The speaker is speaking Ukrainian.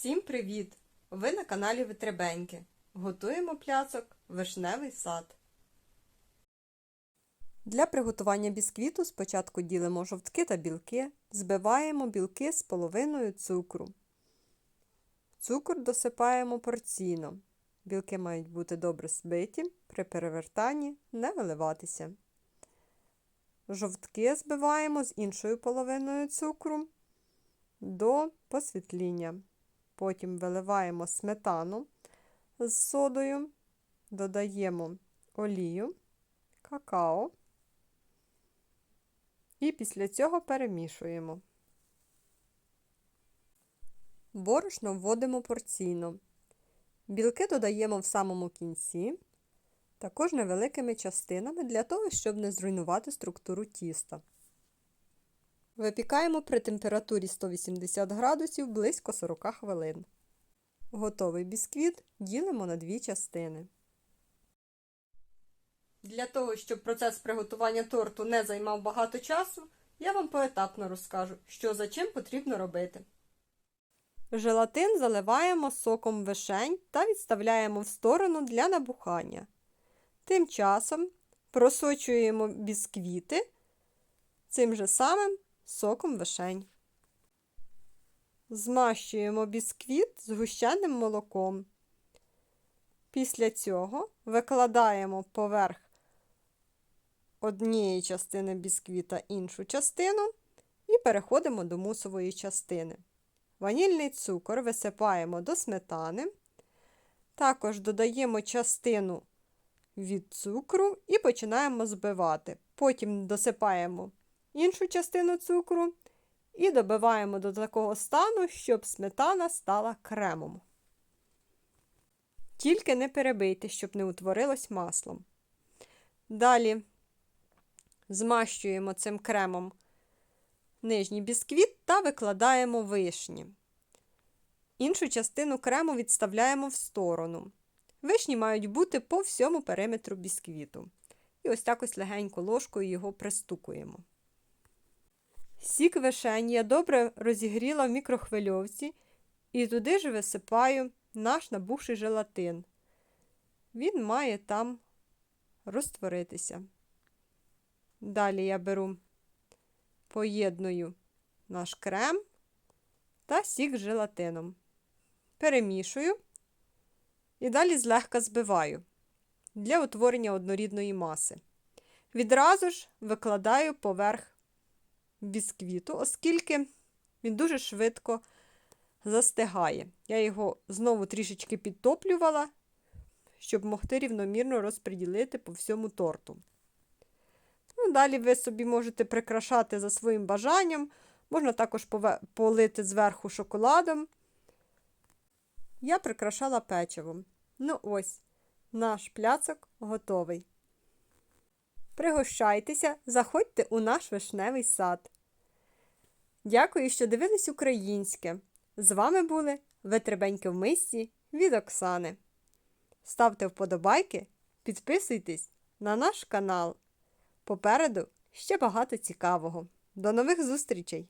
Всім привіт! Ви на каналі Витребеньки. Готуємо пляцок Вишневий сад. Для приготування бісквіту спочатку ділимо жовтки та білки, збиваємо білки з половиною цукру. Цукор досипаємо порційно. Білки мають бути добре збиті, при перевертанні не виливатися. Жовтки збиваємо з іншою половиною цукру до посвітління. Потім виливаємо сметану з содою, додаємо олію, какао і після цього перемішуємо. Борошно вводимо порційно. Білки додаємо в самому кінці, також невеликими частинами для того, щоб не зруйнувати структуру тіста. Випікаємо при температурі 180 градусів близько 40 хвилин. Готовий бісквіт ділимо на дві частини. Для того, щоб процес приготування торту не займав багато часу, я вам поетапно розкажу, що за чим потрібно робити. Желатин заливаємо соком вишень та відставляємо в сторону для набухання. Тим часом просочуємо бісквіти цим же самим соком вишень. Змащуємо бісквіт згущеним молоком. Після цього викладаємо поверх однієї частини бісквіта іншу частину і переходимо до мусової частини. Ванільний цукор висипаємо до сметани. Також додаємо частину від цукру і починаємо збивати. Потім досипаємо іншу частину цукру і добиваємо до такого стану, щоб сметана стала кремом. Тільки не перебийте, щоб не утворилось маслом. Далі змащуємо цим кремом нижній бісквіт та викладаємо вишні. Іншу частину крему відставляємо в сторону. Вишні мають бути по всьому периметру бісквіту. І ось так ось легенько ложкою його пристукуємо. Сік вишень я добре розігріла в мікрохвильовці і туди ж висипаю наш набухший желатин. Він має там розтворитися. Далі я беру, поєдную наш крем та сік з желатином. Перемішую і далі злегка збиваю для утворення однорідної маси. Відразу ж викладаю поверх бісквіту, оскільки він дуже швидко застигає. Я його знову трішечки підтоплювала, щоб могти рівномірно розподілити по всьому торту. Ну, Далі ви собі можете прикрашати за своїм бажанням, можна також полити зверху шоколадом. Я прикрашала печивом. Ну ось, наш пляцок готовий. Пригощайтеся, заходьте у наш вишневий сад. Дякую, що дивились українське. З вами були Витребеньки в мисті від Оксани. Ставте вподобайки, підписуйтесь на наш канал. Попереду ще багато цікавого. До нових зустрічей!